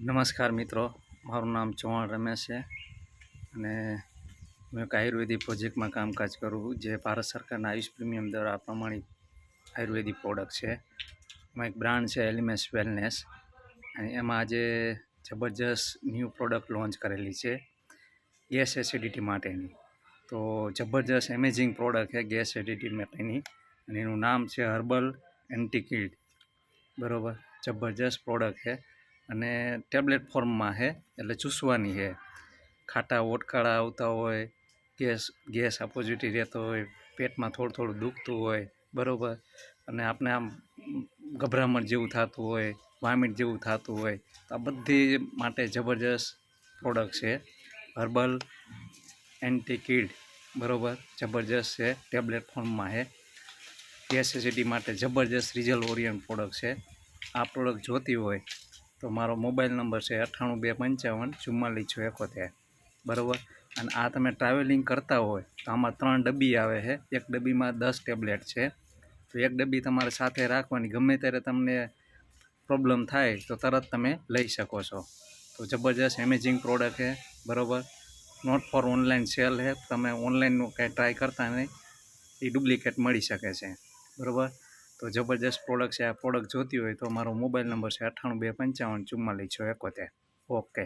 નમસ્કાર મિત્રો, મારું નામ ચૌહાણ રમેશ છે અને હું એક આયુર્વેદિક પ્રોજેક્ટમાં કામકાજ કરું જે ભારત સરકારના આયુષ પ્રીમિયમ દ્વારા પ્રમાણિત આયુર્વેદિક પ્રોડક્ટ છે. એમાં એક બ્રાન્ડ છે એલિમેન્સ વેલનેસ અને એમાં આજે જબરજસ્ત ન્યૂ પ્રોડક્ટ લોન્ચ કરેલી છે ગેસ એસિડિટી માટેની. તો જબરજસ્ત એમેઝિંગ પ્રોડક્ટ છે ગેસ એસિડિટી માટેની અને એનું નામ છે હર્બલ એન્ટીકીડ બરાબર? જબરજસ્ત પ્રોડક્ટ છે. અને ટેબ્લેટ ફોર્મમાં છે એટલે ચૂસવાની છે ખાટા ઓટકાળા આવતા હોય, ગેસ ગેસ અપોઝિટી રહેતો હોય, પેટમાં થોડું થોડું દુખતું હોય, બરાબર? અને આપણે આમ ગભરામણ જેવું થતું હોય વામિટ જેવું થતું હોય, તો આ બધી માટે જબરજસ્ત પ્રોડક્ટ છે. હર્બલ એન્ટીકીડ બરાબર? જબરજસ્ત છે ટેબ્લેટ ફોર્મમાં છે ગેસ એસિડિટી માટે જબરજસ્ત રિઝલ્ટ ઓરિયન્ટ પ્રોડક્ટ છે. આ પ્રોડક્ટ જોતી હોય તો મારો મોબાઈલ નંબર છે અઠ્ઠાણું બે પંચાવન, ચુમ્માલીસ છો એકોતેર બરાબર? અને આ તમે ટ્રાવેલિંગ કરતા હોય, તો આમાં ત્રણ ડબ્બી આવે છે. એક ડબ્બીમાં દસ ટેબ્લેટ છે. તો એક ડબ્બી તમારે સાથે રાખવાની, ગમે ત્યારે તમને પ્રોબ્લેમ થાય, તો તરત તમે લઈ શકો છો. તો જબરજસ્ત એમેઝિંગ પ્રોડક્ટ છે. બરાબર? નોટ ફોર ઓનલાઈન સેલ છે. તમે ઓનલાઈનનું કાંઈ ટ્રાય કરતા નહીં, એ ડુપ્લિકેટ મળી શકે છે. બરાબર? તો જબરજસ્ત પ્રોડક્ટ છે, આ પ્રોડક્ટ જોતી હોય તો મારો મોબાઈલ નંબર છે અઠ્ઠાણું બે પંચાવન, ચુમ્માલીસ છો એકોતેર ઓકે